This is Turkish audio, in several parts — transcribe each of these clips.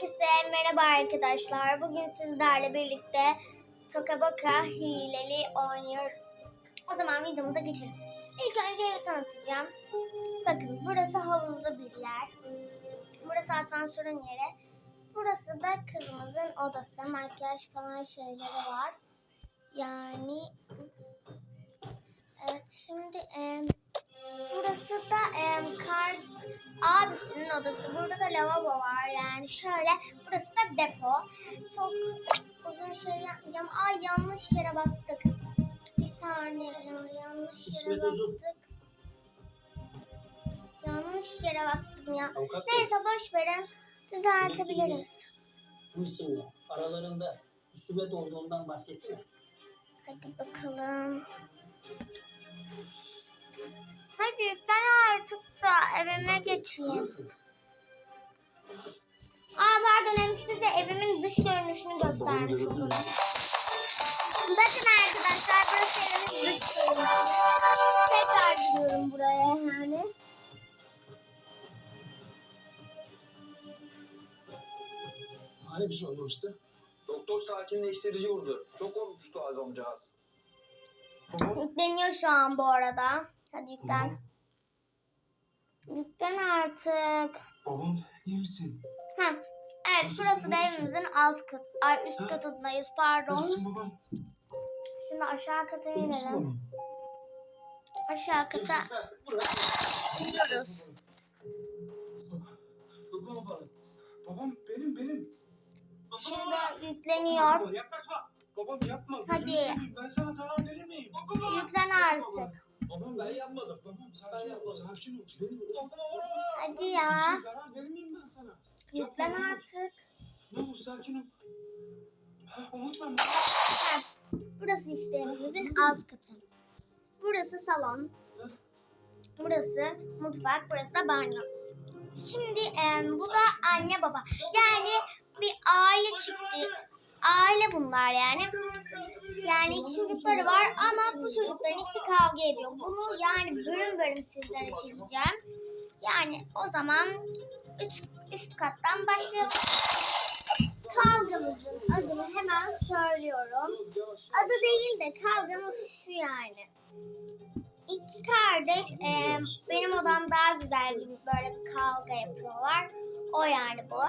Herkese merhaba arkadaşlar. Bugün sizlerle birlikte Toka Boka hileli oynuyoruz. O zaman videomuza geçelim. İlk önce evi tanıtacağım. Bakın burası havuzlu bir yer. Burası asansörün yeri. Burası da kızımızın odası. Makyaj falan şeyleri var. Yani evet şimdi em, burası da em, kar abisinin odası. Burada da lavabo var. Yani şöyle burası da depo. Çok uzun şey yapmayacağım. Ay yanlış yere bastık. Bir saniye ya yanlış yere bastık. Yanlış yere bastım ya. Neyse boş verin. Düzeltebiliriz. isimle aralarında üstüme olduğundan bahsetti mi? Hadi bakalım. Hadi ben artık da evime geçeyim. Aa pardon hem size evimin dış görünüşünü göstermiş olurum. Bakın arkadaşlar burası evimin dış görünüşü. Tekrar gidiyorum buraya yani. Hani bir şey olmamıştı? Doktor sakinleştirici vurdu. Çok korkmuştu adamcağız. Yükleniyor şu an bu arada. Hadi yüklen. Yüklen artık. Babam iyi misin? Heh. Evet burası da evimizin alt kat, ay üst katındayız pardon. babam? Şimdi aşağı kata inelim. babam? Aşağı kata iniyoruz. Bana. Babam benim benim. Şimdi yükleniyor. Yaklaşma. Babam yapma. Hadi. Ben sana zarar verir miyim? Yüklen artık. Babam ben yapmadım. Babam sakin ol. Sakin ol. Benim dokunma vurma. Hadi ya. Bir şey zarar verir miyim ben sana? Yüklen artık. Ne olur sakin ol. Heh. Burası işte evimizin alt katı. Burası salon. Burası mutfak. Burası da banyo. Şimdi em, bu da anne baba. Yani bir aile çifti. Aile bunlar yani. Yani iki çocukları var ama bu çocukların ikisi kavga ediyor. Bunu yani bölüm bölüm sizlere çekeceğim. Yani o zaman üst, üst kattan başlayalım. Kavgamızın adını hemen söylüyorum. Adı değil de kavgamız şu yani. İki kardeş e, benim odam daha güzel gibi böyle bir kavga yapıyorlar. O yani bu.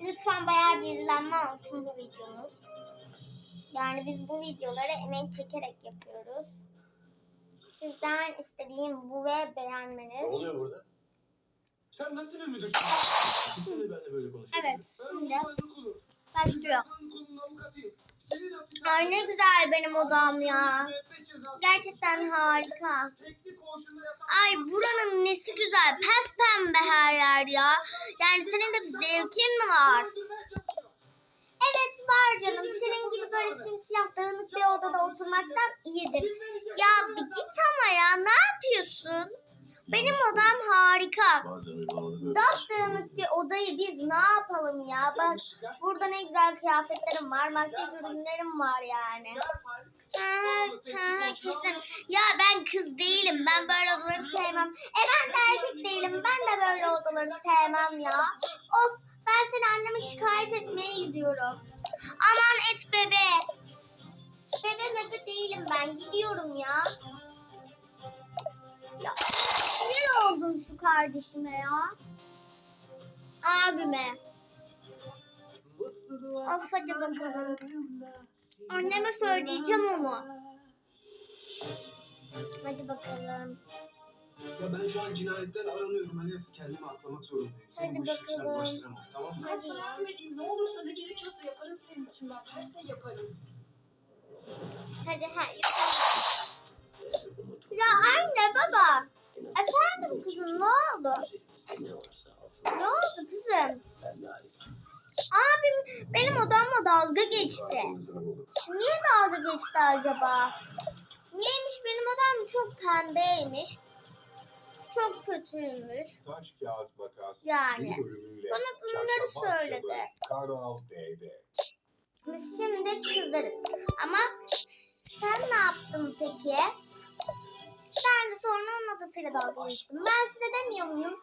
Lütfen bayağı bir izlenme alsın bu videomuz. Yani biz bu videoları emek çekerek yapıyoruz. Sizden istediğim bu ve Ne beğenmeniz. oluyor burada? Sen nasıl bir müdürsün? Kimse de benimle böyle konuşuyor. Evet şimdi başlıyor. Ay ne güzel benim odam ya. Gerçekten harika. Ay buranın nesi güzel. Pes pembe her yer ya. Yani senin de bir zevkin mi var? Evet var canım. Senin gibi böyle simsiyah dağınık bir odada oturmaktan iyidir. Ya bir git ama ya. Ne yapıyorsun? Benim odam harika. Dağınık bir odayı biz ne yapalım ya? Bak burada ne güzel kıyafetlerim var. Makyaj ürünlerim var yani. Kesin. Ya ben kız değilim. Ben böyle odaları sevmem. E ben de erkek değilim. Ben de böyle odaları sevmem ya. Of ben seni anneme şikayet etmeye gidiyorum. Aman et bebe. Bebe bebe değilim ben. Gidiyorum ya. Ya sinir oldum şu kardeşime ya. Abime. Of hadi bakalım. Anneme söyleyeceğim ama. Hadi bakalım. Ya ben şu an cinayetten aranıyorum. Hani kendimi atlamak zorundayım. Sen Hadi bu işin içine bakalım. bulaştıramam. Tamam mı? Hadi ya. Yardım edeyim. Ne olursa ne gerekiyorsa yaparım senin için ben. Her şeyi yaparım. Hadi ha. Ya anne baba. Efendim kızım ne oldu? Ne oldu kızım? Ben. Abim benim odamla dalga geçti. Niye dalga geçti acaba? Niyeymiş benim odam çok pembeymiş. Çok kötüymüş. Taş kağıt makas. Yani. Bana bunları söyledi. Kanal D'de. Biz şimdi kızarız. Ama sen ne yaptın peki? Ben de sonra onun odasıyla dalga geçtim. Ben size demiyor muyum?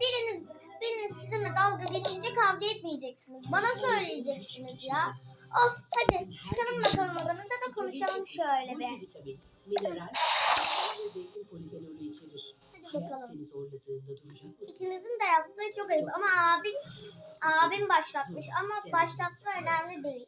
Biriniz, biriniz sizinle dalga geçince kavga etmeyeceksiniz. Bana söyleyeceksiniz ya. Of hadi çıkalım bakalım odanıza da konuşalım şöyle bir. Mineral, zeytin bakalım. seni zorladığında duracak mısın? İkinizin de yaptığı çok ayıp ama abim abim başlatmış ama başlatma önemli değil.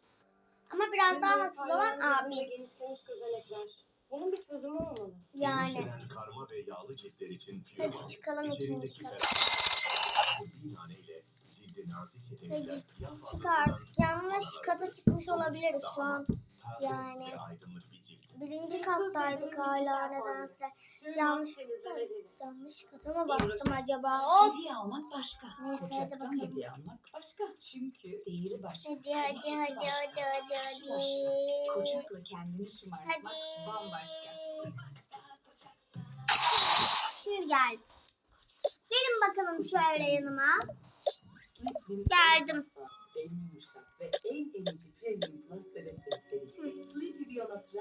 Ama biraz daha haksız olan abim. Genişlemiş gözenekler. Bunun bir çözümü olmalı. Yani. Yükselen karma ve yağlı ciltler için Hadi çıkalım ikinci İçerindeki kata. ferah bir naneyle cildi nazikçe temizler. Yağ Çık artık. Yanlış kata çıkmış olabiliriz şu an. Yani. ve aydınlık bir. Birinci kattaydık hala nedense. Yanlış yanlış kata mı bastım acaba? Of. Hediye almak başka. Neyse, hadi bakalım. hediye almak başka. Çünkü değeri başka. Hadi hadi hadi hadi hadi hadi. başka. Kocakla kendini şımartmak Hadi. bambaşka. Şimdi gel. Gelin bakalım şöyle yanıma. Geldim en yumuşak ve en edici Premium Plus bebek besleri. Keyifli gibi yalatır.